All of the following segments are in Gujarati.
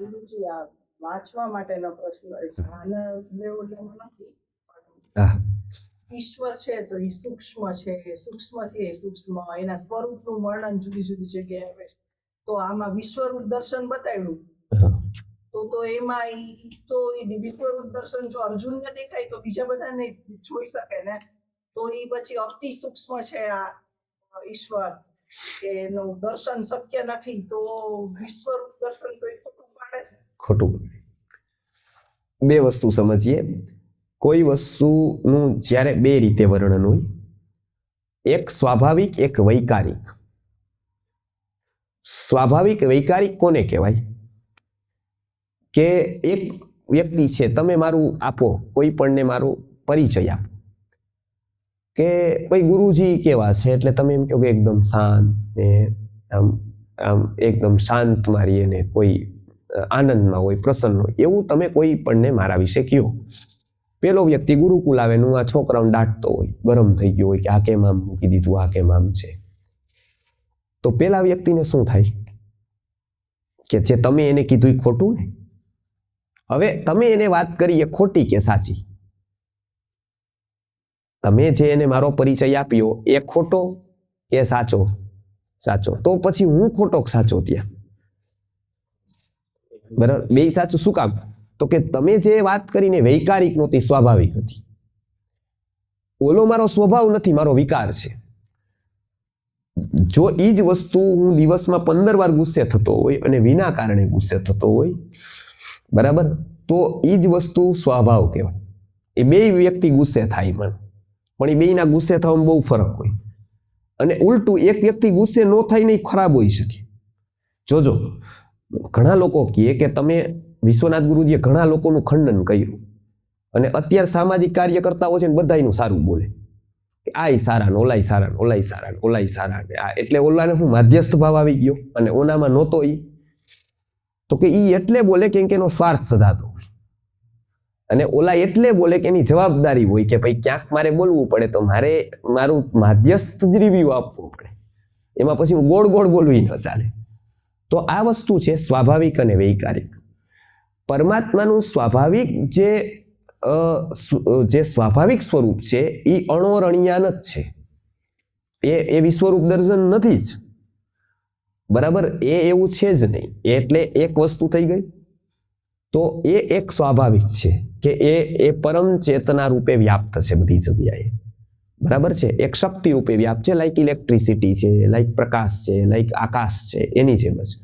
ગુરુજી આ વાંચવા માટેનો પ્રશ્ન છે આના લેવલમાં નથી. ઈશ્વર છે તો એ સૂક્ષ્મ છે સૂક્ષ્મથી એ સૂક્ષ્મ એના સ્વરૂપનું વર્ણન જુદી જુદી જગ્યાએ આવે છે. તો આમાં વિશ્વરૂપ દર્શન બતાવ્યું. તો તો એમાં તો એ વિશ્વરૂપ દર્શન જો અર્જુનને દેખાય તો બીજા બધાને જોઈ શકે ને. તો એ પછી અતિ સૂક્ષ્મ છે આ ઈશ્વર. કે એનું દર્શન શક્ય નથી તો વિશ્વરૂપ દર્શન તો એ ખોટું. બે વસ્તુ સમજીએ. કોઈ વસ્તુનું જ્યારે બે રીતે વર્ણન હોય, એક સ્વાભાવિક, એક વૈકારિક. સ્વાભાવિક, વૈકારિક કોને કહેવાય? કે એક વ્યક્તિ છે, તમે મારું આપો, કોઈ પણને મારો પરિચય આપો. કે ભાઈ ગુરુજી કેવા છે? એટલે તમે એમ કહો કે એકદમ શાંત ને આમ આમ એકદમ શાંત મારી એને કોઈ આનંદમાં હોય, પ્રસન્ન હોય, એવું તમે કોઈ પણને મારા વિશે કહો પેલો વ્યક્તિ ગુરુકુલ આવે નું આ છોકરાઓને દાટતો હોય, ગરમ થઈ ગયો હોય કે આ કેમ આમ મૂકી દીધું, આ કેમ આમ છે. તો પેલા વ્યક્તિને શું થાય? કે જે તમે એને કીધું ખોટું ને? હવે તમે એને વાત કરી એ ખોટી કે સાચી? તમે જે એને મારો પરિચય આપ્યો એ ખોટો કે સાચો? સાચો. તો પછી હું ખોટો સાચો ત્યાં? બરાબર? બે સાચું શું કામ? તો કે તમે જે વાત કરીને વૈકારિક નહોતી, સ્વાભાવિક હતી. ઓલો મારો સ્વભાવ નથી, મારો વિકાર છે. જો એ જ વસ્તુ હું દિવસમાં પંદર વાર ગુસ્સે થતો હોય અને વિના કારણે ગુસ્સે થતો હોય, બરાબર? તો એ જ વસ્તુ સ્વભાવ કહેવાય. એ બે વ્યક્તિ ગુસ્સે થાય મને પણ એ બેયના ગુસ્સે થવામાં બહુ ફરક હોય. અને ઉલટું, એક વ્યક્તિ ગુસ્સે ન થાય નહીં ખરાબ હોઈ શકે. જોજો ઘણા લોકો કહે કે તમે વિશ્વનાથ ગુરુજીએ ઘણા લોકોનું ખંડન કર્યું. અને અત્યારે સામાજિક કાર્યકર્તાઓ છે ને બધાયનું સારું બોલે. કે આય સારા ને ઓલાય સારા ને ઓલાય સારા ઓલાય સારા આ એટલે ઓલાને હું માધ્યસ્થ ભાવ આવી ગયો અને ઓનામાં નહોતો એ તો કે એ એટલે બોલે કેમ કે એનો સ્વાર્થ સધાતો અને ઓલા એટલે બોલે કે એની જવાબદારી હોય કે ભાઈ ક્યાંક મારે બોલવું પડે તો મારે મારું માધ્યસ્થ જ રિવ્યુ આપવું પડે. એમાં પછી હું ગોળ ગોળ બોલવી ન ચાલે. તો આ વસ્તુ છે સ્વાભાવિક અને વૈકારિક. પરમાત્માનું સ્વાભાવિક જે જે સ્વાભાવિક સ્વરૂપ છે એ અણોરણિયાન જ છે. એ એ વિશ્વરૂપ દર્શન નથી જ. બરાબર? એ એવું છે જ નહીં. એટલે એક વસ્તુ થઈ ગઈ. તો એ એક સ્વાભાવિક છે કે એ એ પરમ ચેતના રૂપે વ્યાપ્ત છે બધી જગ્યાએ. બરાબર છે? એક શક્તિ રૂપે વ્યાપ છે લાઈક ઇલેક્ટ્રિસિટી છે લાઈક પ્રકાશ છે લાઈક આકાશ છે, એની જેમ જ.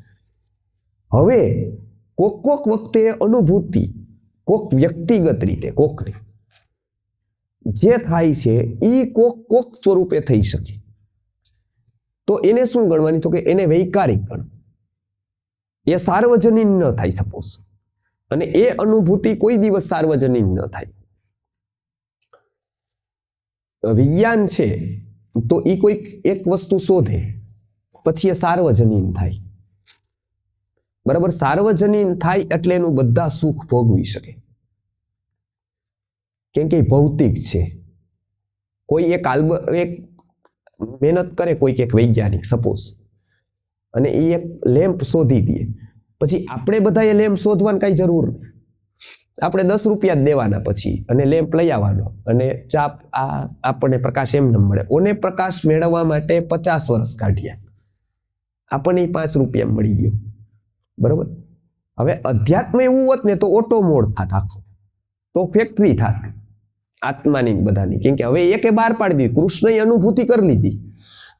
હવે કોક કોક વખતે અનુભૂતિ, કોક વ્યક્તિગત રીતે કોકની જે થાય છે એ કોક કોક સ્વરૂપે થઈ શકે. તો એને શું ગણવાની? તો કે એને વૈકારિક ગણ. એ સાર્વજનિક ન થાય સપોઝ અને એ અનુભૂતિ કોઈ દિવસ સાર્વજનિક ન થાય. વિજ્ઞાન છે, તો એ કોઈક એક વસ્તુ શોધે, પછી એ સાર્વજનીન થાય. બરાબર, સાર્વજનીન થાય એટલે એનું બધા સુખ ભોગવી શકે. કેમ કે ભૌતિક છે. કોઈ એક આલ્બ, એક મહેનત કરે, કોઈક એક વૈજ્ઞાનિક સપોઝ અને એ એક લેમ્પ શોધી દે. પછી આપણે બધા એ લેમ્પ શોધવાની કાંઈ જરૂર નહીં આપણે દસ રૂપિયા જ દેવાના પછી અને લેમ્પ લઈ આવવાનો. અને ચાપ આ આપણને પ્રકાશ એમ ન મળે. ઓને પ્રકાશ મેળવવા માટે પચાસ વર્ષ કાઢ્યા. આપણને પાંચ રૂપિયા મળી ગયો. બરોબર? હવે અધ્યાત્મ એવું હોત ને તો ઓટો મોડ થાત આખો. તો ફેક્ટરી થાત. આત્માની બધાની. કેમ કે હવે એકે બહાર પાડી દીધી. કૃષ્ણએ અનુભૂતિ કરી લીધી.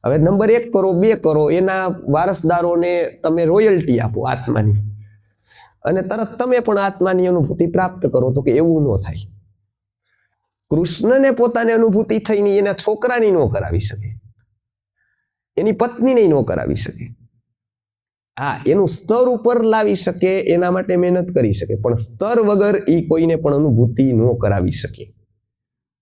હવે નંબર એક કરો, બે કરો. એના વારસદારોને તમે રોયલ્ટી આપો આત્માની. અને તરત તમે પણ આત્માની અનુભૂતિ પ્રાપ્ત કરો તો કે એવું ન થાય. કૃષ્ણને પોતાની અનુભૂતિ થઈને એના છોકરાની ન કરાવી શકે. એની પત્નીને ન કરાવી શકે. હા, એનું સ્તર ઉપર લાવી શકે, એના માટે મહેનત કરી શકે, પણ સ્તર વગર એ કોઈને પણ અનુભૂતિ ન કરાવી શકે.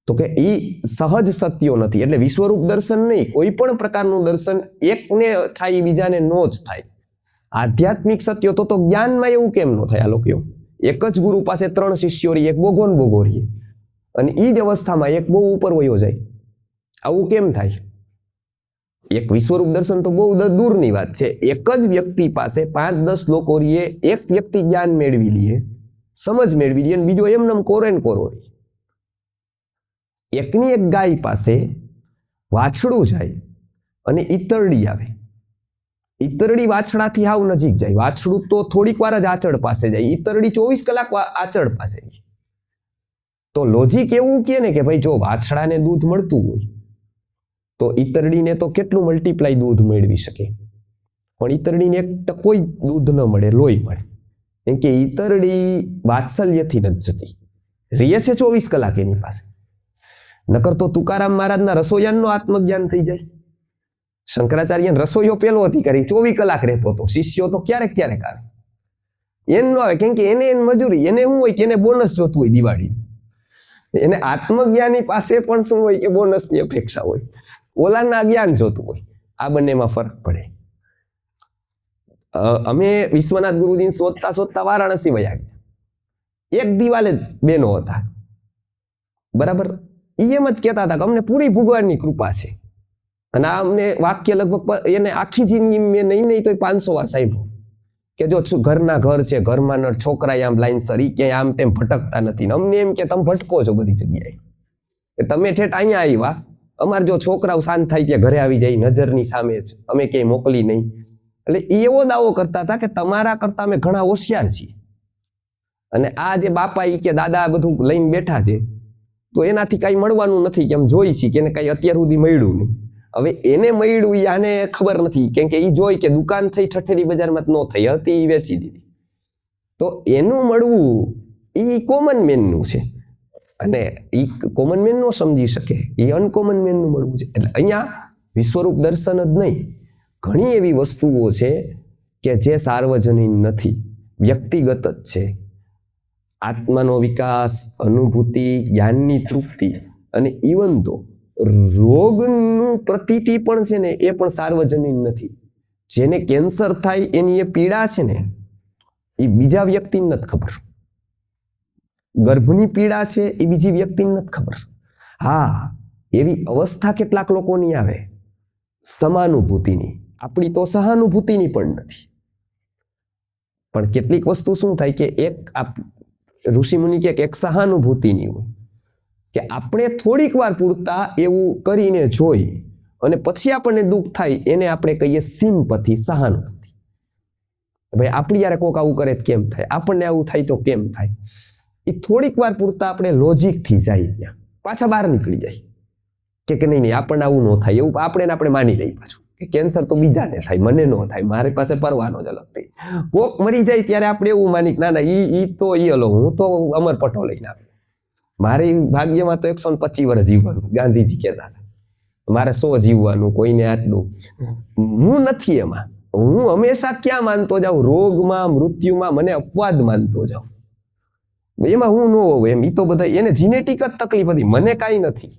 તો કે એ સહજ સત્યો નથી, એટલે વિશ્વરૂપ દર્શન નહીં, કોઈ પણ પ્રકારનું દર્શન એકને થાય, બીજાને નો જ થાય. આધ્યાત્મિક સત્યો તો તો જ્ઞાનમાં એવું કેમ ન થાય લોકો એક જ ગુરુ પાસે ત્રણ શિષ્યો રહી એક બોગોન બોગો રહીએ. અને એ જ અવસ્થામાં એક બહુ ઉપર વયો જાય. આવું કેમ થાય? એક વિશ્વરૂપ દર્શન તો બહુ દૂરની વાત છે. એક જ વ્યક્તિ પાસે પાંચ દસ લોકો રહીએ, એક વ્યક્તિ જ્ઞાન મેળવી લઈએ સમજ મેળવી લઈએ અને બીજો એમને કોરેન કોરો એકની એક ગાય પાસે વાછડું જાય અને ઈતરડી આવે. ઈતરડી વાછડાથી હાવ નજીક જાય. વાછડું તો થોડીક વાર જ આચળ પાસે જાય. ઈતરડી ચોવીસ કલાક આચળ પાસે જાય. તો લોજિક એવું કે ને કે ભાઈ જો વાછડાને દૂધ મળતું હોય, તો ઈતરડીને તો કેટલું મલ્ટીપ્લાય દૂધ મેળવી શકે? પણ ઈતરડીને એક કોઈ દૂધ ન મળે, લોહી મળે. કેમ કે ઈતરડી વાત્સલ્યથી નથી જતી. રીએ છે ચોવીસ કલાક એની પાસે. નકર તો તુકારામ મહારાજના રસોઈયાનનો આત્મજ્ઞાન થઈ જાય. શંકરાચાર્ય રસોઈયો પેલો અધિકારી ચોવીસ કલાક રહેતો હતો. શિષ્યો તો ક્યારેક ક્યારેક આવે. એમ ન આવે, કેમ કે એને એની મજૂરી, એને શું હોય કે એને બોનસ જોતું હોય દિવાળી. એને આત્મજ્ઞાની પાસે પણ શું હોય કે બોનસની અપેક્ષા હોય. ઓલાના જ્ઞાન જોતું હોય. આ બંનેમાં ફરક પડે. અમે વિશ્વનાથ ગુરુજી શોધતા શોધતા વારાણસી વયા ગયા. એક દિવાલે બેનો હતા. બરાબર? એમ જ કહેતા હતા કે અમને પૂરી ભગવાનની કૃપા છે. અને આ અમને વાક્ય લગભગ એને આખી જિંદગી મેં નહીં નહીં તો પાંચસો વાર સાંભળ્યું. કે જો ઘરના ઘર છે, ઘરમાં ન છોકરા આમ લાઈન સરી ક્યાંય આમ તેમ ભટકતા નથી. અમને એમ કે તમે ભટકો છો બધી જગ્યાએ. કે તમે ઠેઠ અહીંયા આવ્યા, અમારે જો છોકરાઓ શાંત થાય ત્યાં ઘરે આવી જાય, નજરની સામે જ. અમે ક્યાંય મોકલી નહીં. એટલે એવો દાવો કરતા હતા કે તમારા કરતા અમે ઘણા હોશિયાર છીએ. અને આ જે બાપા એ કે દાદા બધું લઈને બેઠા છે, તો એનાથી કાંઈ મળવાનું નથી કે એમ જોઈ છીએ કે એને કાંઈ અત્યાર સુધી મળ્યું નહીં. હવે એને મળ્યું આને ખબર નથી. કેમ કે એ જોઈ કે દુકાન થઈ ઠઠેરી બજારમાં ન થઈ. હતી એ વેચી દીધી. તો એનું મળવું એ કોમન મેનનું છે. અને એ કોમન મેન ન સમજી શકે. એ અનકોમન મેનનું મળવું છે. એટલે અહીંયા વિશ્વરૂપ દર્શન જ નહીં. ઘણી એવી વસ્તુઓ છે કે જે સાર્વજનિક નથી. વ્યક્તિગત જ છે. આત્માનો વિકાસ, અનુભૂતિ, જ્ઞાનની તૃપ્તિ અને ઇવન તો રોગનું પ્રતીતિ પણ છે ને એ પણ સાર્વજનિક નથી. જેને કેન્સર થાય એની એ પીડા છે ને, એ બીજા વ્યક્તિને નથી ખબર. ગર્ભની પીડા છે એ બીજી વ્યક્તિને નથી ખબર. હા, એવી અવસ્થા કેટલાક લોકોની આવે. સમાનુભૂતિની. આપણી તો સહાનુભૂતિની પણ નથી. પણ કેટલીક વસ્તુ શું થાય કે એક ઋષિમુનિ કે એક સહાનુભૂતિની હોય. કે આપણે થોડીક વાર પૂરતા એવું કરીને જોઈ અને પછી આપણને દુઃખ થાય, એને આપણે કહીએ સિમ્પથી, સહાનુભૂતિ. ભાઈ, આપણી યારે કોક આવું કરે કેમ થાય? આપણને આવું થાય તો કેમ થાય? એ થોડીક વાર પૂરતા આપણે લોજિકથી જાય ત્યાં. પાછા બહાર નીકળી જાય. કે કે નહીં નહીં, આપણને આવું ન થાય. એવું આપણે આપણે માની લઈ પાછું. કે કેન્સર તો બીજાને થાય, મને ન થાય, મારી પાસે પરવાનો જ અલગથી કોક મરી જાય ત્યારે આપણે એવું માની ના ના, ઈ ઈ તો ઈ અલગ, હું તો અમર પટો લઈને આવ્યો મારી ભાગ્યમાં તો એકસો પચીસ વર્ષ જીવવાનું, ગાંધીજી કહેતા હતા. મારે સો જીવવાનું કોઈને આટલું. હું નથી એમાં. હું હંમેશા ક્યાં માનતો જાઉં? રોગમાં મૃત્યુમાં મને અપવાદ માનતો જાઉં. એમાં હું ન હોઉં એમ. એ તો બધા એને જીનેટિક જ તકલીફ હતી. મને કાંઈ નથી.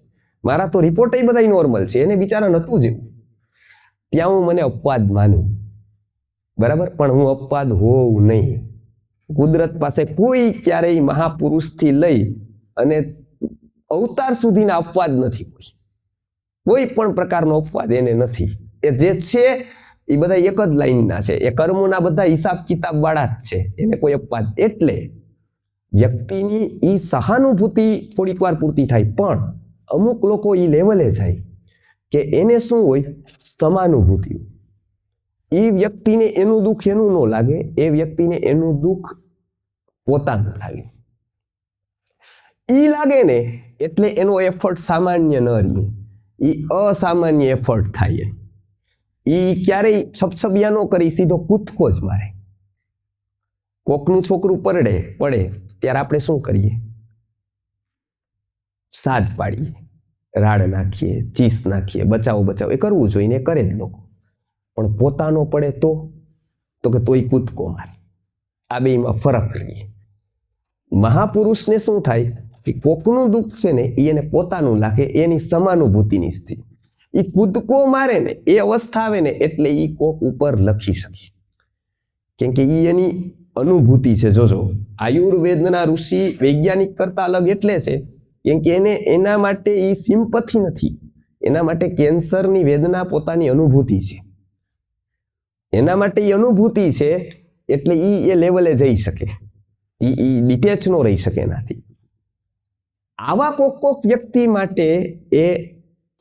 મારા તો રિપોર્ટ બધા નોર્મલ છે. એને બિચારા નહોતું જેવું. ત્યાં હું મને અપવાદ માનું. બરાબર? પણ હું અપવાદ હોઉં નહીં. કુદરત પાસે કોઈ ક્યારેય મહાપુરુષથી લઈ અને અવતાર સુધીના અપવાદ નથી કોઈ. કોઈ પણ પ્રકારનો અપવાદ એને નથી. એ જે છે, એ બધા એક જ લાઈનના છે. એ કર્મોના બધા હિસાબ કિતાબ વાળા જ છે. એને કોઈ અપવાદ એટલે વ્યક્તિની એ સહાનુભૂતિ થોડીક વાર પૂરતી થાય, પણ અમુક લોકો એ લેવલે જાય કે એને શું હોય? સમાનુભૂતિ એ વ્યક્તિને એનું દુઃખ એનું ન લાગે, એ વ્યક્તિને એનું દુઃખ પોતાનું લાગે. એ લાગે ને એટલે એનો એફર્ટ સામાન્ય ન રહીએ એ અસામાન્ય એફર્ટ થાય એ ક્યારેય છપછપિયા ન કરી સીધો કૂદકો જ મારે. કોકનું છોકરું પરડે, પડે, ત્યારે આપણે શું કરીએ? સાદ પાડીએ, રાડ નાખીએ, ચીસ નાખીએ, બચાવો બચાવો. એ કરવું જોઈએ કરે જ લોકો. પણ પોતાનો પડે તો? તો કે તોય કૂદકો મારે. આ બેમાં ફરક રહીએ. મહાપુરુષને શું થાય? કે કોકનું દુઃખ છે ને, એ એને પોતાનું લાગે, એની સમાનુભૂતિની સ્થિતિ. એ કૂદકો મારે ને, એ અવસ્થા આવે ને, એટલે એ કોક ઉપર લખી શકે. કેમ કે એ એની અનુભૂતિ છે, જોજો. આયુર્વેદના ઋષિ વૈજ્ઞાનિક કરતા અલગ એટલે છે, કેમ કે એને એના માટે એ સિમ્પથી નથી. એના માટે કેન્સરની વેદના પોતાની અનુભૂતિ છે. એના માટે એ અનુભૂતિ છે, એટલે એ એ લેવલે જઈ શકે. એ ડિટેચ નો રહી શકે એનાથી. આવા કોક કોક વ્યક્તિ માટે એ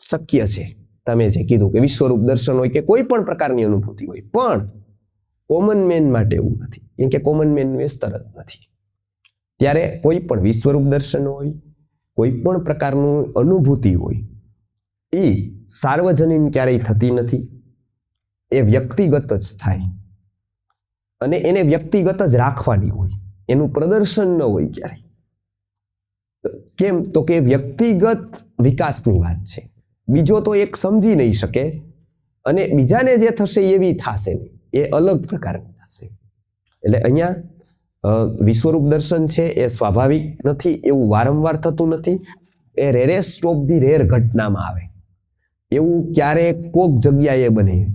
શક્ય છે. તમે જે કીધું કે વિશ્વરૂપ દર્શન હોય કે કોઈ પણ પ્રકારની અનુભૂતિ હોય, પણ કોમન મેન માટે એવું નથી. કેમ કે કોમન મેનનું એ સ્તર જ નથી. ત્યારે કોઈ પણ વિશ્વરૂપ દર્શન હોય, કોઈ પણ પ્રકારનું અનુભૂતિ હોય, એ સાર્વજનીન ક્યારેય થતી નથી. એ વ્યક્તિગત જ થાય. અને એને વ્યક્તિગત જ રાખવાની હોય. એનું પ્રદર્શન ન હોય ક્યારેય. કેમ? તો કે વ્યક્તિગત વિકાસની વાત છે. બીજો તો એક સમજી નહીં શકે અને બીજાને જે થશે એવી થશે નહીં. એ અલગ પ્રકારની થશે. એટલે અહીંયા વિશ્વરૂપ દર્શન છે, એ સ્વાભાવિક નથી, એવું વારંવાર થતું નથી. એ રેરેસ્ટ ઓફ ધી રેર ઘટનામાં આવે. એવું ક્યારેક કોક જગ્યાએ બને.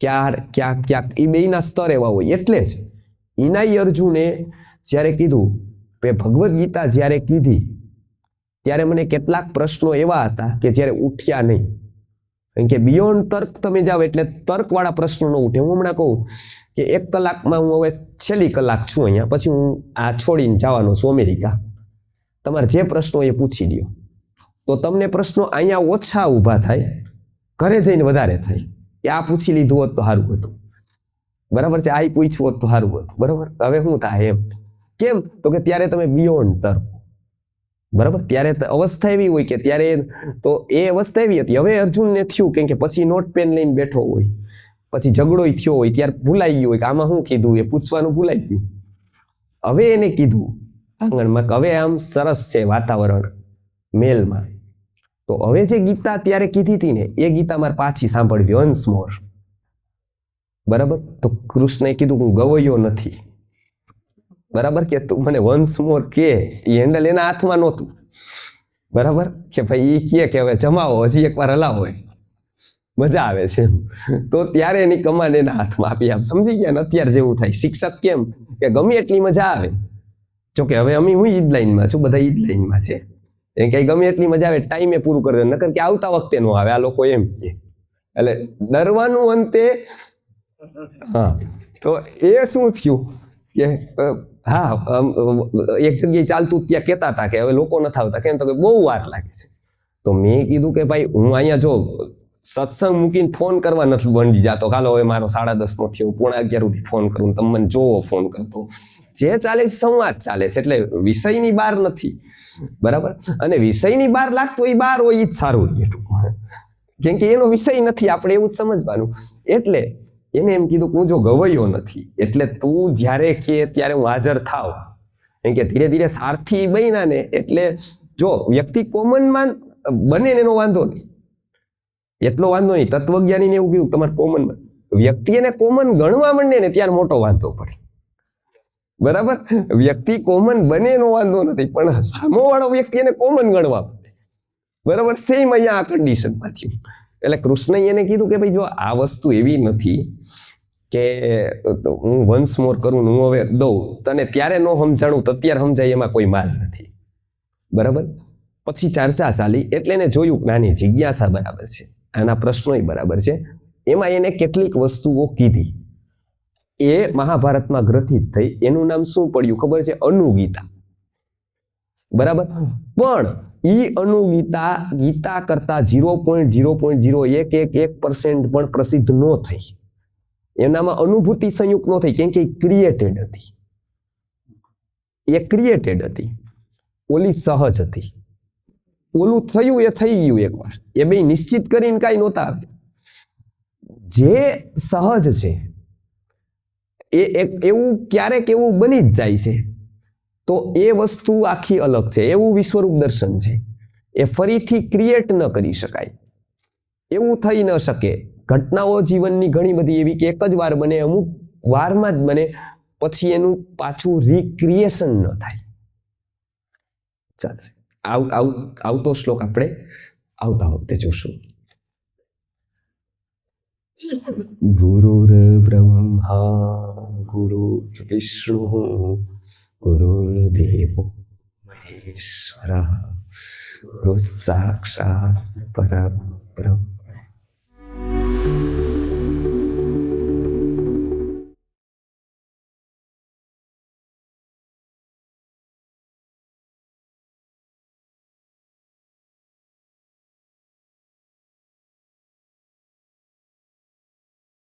ક્યાર, ક્યાંક ક્યાંક એ બેયના સ્તર એવા હોય, એટલે જ. ઇનાઈ અર્જુને જ્યારે કીધું, કે ભગવદ્ ગીતા જ્યારે કીધી ત્યારે મને કેટલાક પ્રશ્નો એવા હતા કે જ્યારે ઉઠ્યા નહીં. કારણ કે બિયોન્ડ તર્ક તમે જાઓ એટલે તર્કવાળા પ્રશ્નો ન ઉઠે. હું હમણાં કહું કે એક કલાકમાં હું હવે છેલ્લી કલાક છું અહીંયા. પછી હું આ છોડીને જવાનો છું અમેરિકા. તમારે જે પ્રશ્નો એ પૂછી લ્યો. તો તમને પ્રશ્નો અહીંયા ઓછા ઊભા થાય, ઘરે જઈને વધારે થાય. કે આ પૂછી લીધું હોત તો સારું હતું. બરાબર છે? આ પૂછ્યું હોત તો સારું હતું. બરાબર? હવે શું થાય એમ? કેમ? તો કે ત્યારે તમે બિયોન્ડ તર્ક. બરાબર? ત્યારે અવસ્થા એવી હોય કે ત્યારે તો એ અવસ્થા એવી હતી. હવે અર્જુનને થયું કેમ કે પછી નોટ પેન લઈને બેઠો હોય. પછી ઝઘડોય થયો હોય, ત્યારે ભૂલાઈ ગયું હોય કે આમાં શું કીધું એ પૂછવાનું ભૂલાઈ ગયું. હવે એને કીધું, આંગણમાં હવે આમ સરસ છે વાતાવરણ મેલમાં. તો હવે જે ગીતા ત્યારે કીધી હતી ને, એ ગીતા મારે પાછી સાંભળવી વન્સ મોર. બરાબર? તો કૃષ્ણએ કીધું હું ગવયો નથી. બરાબર કે તું મને વન્સ મોર કે, એ હેન્ડલ એના હાથમાં નહોતું. બરાબર? કે ભાઈ એ કહે કે હવે જમાવો, હજી એકવાર હલાવો. મજા આવે છે. તો ત્યારે એની કમાન એના હાથમાં આપી. આમ સમજી ગયા ને? અત્યારે જેવું થાય. શિક્ષક કેમ? કે ગમે એટલી મજા આવે. જો કે હવે અમે, હું ઈદ લાઈનમાં છું, બધા ઈદ લાઈનમાં છે. એ કઈ ગમે એટલી મજા આવે ટાઈમે પૂરું કરી દે. નકર કે આવતા વખતે નો આવે, આ લોકો એમ કે. એટલે ડરવાનું અંતે, હા. તો એ શું થયું? કે હા એક જગ્યાએ ચાલતું ત્યાં કહેતા હતા કે હવે લોકો નથી આવતા. કેમ તો કે બહુ વાર લાગે છે. તો મેં કીધું કે ભાઈ, હું અહીંયા જો સત્સંગ મૂકીને ફોન કરવા નથી બંધી જાતો. કાલો હવે મારો સાડા દસ નો થયો, પોણા અગિયાર સુધી ફોન કરું તમે જોવો ફોન કરતો. જે ચાલે છે સંવાદ ચાલે છે, એટલે વિષયની બહાર નથી. બરાબર? અને વિષયની બહાર લાગતો એ બહાર હોય એ જ સારું રહે ટૂંકમાં. કેમ કે એનો વિષય નથી, આપણે એવું જ સમજવાનું. એટલે એને એમ કીધું કે હું જો ગવાયો નથી, એટલે તું જ્યારે કે ત્યારે હું હાજર થાવ. એમ કે ધીરે ધીરે સારથી બન્યા ને, એટલે જો વ્યક્તિ કોમનમાં બને ને એનો વાંધો નહીં. એટલો વાંધો નહીં. તત્વજ્ઞાનીને એવું કીધું તમારે કોમનમાં, વ્યક્તિ એને કોમન ગણવા માંડે ને ત્યારે મોટો વાંધો પડે. બરાબર? વ્યક્તિ કોમન બને એનો વાંધો નથી, પણ સામોવાળો વ્યક્તિ એને કોમન ગણવા માંડે. બરાબર? સેમ અહીંયા આ કન્ડિશનમાં થયું. એટલે કૃષ્ણએ એને કીધું કે ભાઈ જો આ વસ્તુ એવી નથી કે હું વન્સ મોર કરું હું હવે દઉં, તને ત્યારે ન સમજાણું તો અત્યારે સમજાય એમાં કોઈ માલ નથી. બરાબર? પછી ચર્ચા ચાલી એટલે એને જોયું નાની જિજ્ઞાસા બરાબર છે. આના પ્રશ્નોય બરાબર છે. એમાં એને કેટલીક વસ્તુઓ કીધી. એ મહાભારતમાં ગ્રથિત થઈ. એનું નામ શું પડ્યું ખબર છે? અનુગીતા. બરાબર? પણ ઈ અનુગીતા, ગીતા કરતા zero point zero point zero એક એક એક પર્સેન્ટ પણ પ્રસિદ્ધ ન થઈ. એનામાં અનુભૂતિ સંયુક્ત ન થઈ, કેમ કે ક્રિએટેડ હતી. એ ક્રિએટેડ હતી. ઓલી સહજ હતી. ઓલું થયું એ થઈ ગયું એકવાર. એ બે નિશ્ચિત કરીને કાંઈ નહોતા આવ્યા. જે સહજ છે, એ એક એવું ક્યારેક એવું બની જ જાય છે તો એ વસ્તુ આખી અલગ છે, એવું વિશ્વરૂપ દર્શન છે. એ ફરીથી ક્રિએટ ન કરી શકાય. એવું થઈ ન શકે. ઘટનાઓ જીવનની ઘણી બધી એવી કે એક જ વાર બને, અમુક વારમાં જ બને, પછી એનું પાછું રિક્રિએશન ન થાય. ચાલશે. આવ આવ, આવતો શ્લોક આપણે આવતા વખતે જોશું. ગુરુર બ્રહ્મા ગુરુ વિષ્ણુ ગુરુર્દેવો મહેશ્વર ગુરુ સાક્ષાત પરમ બરાબર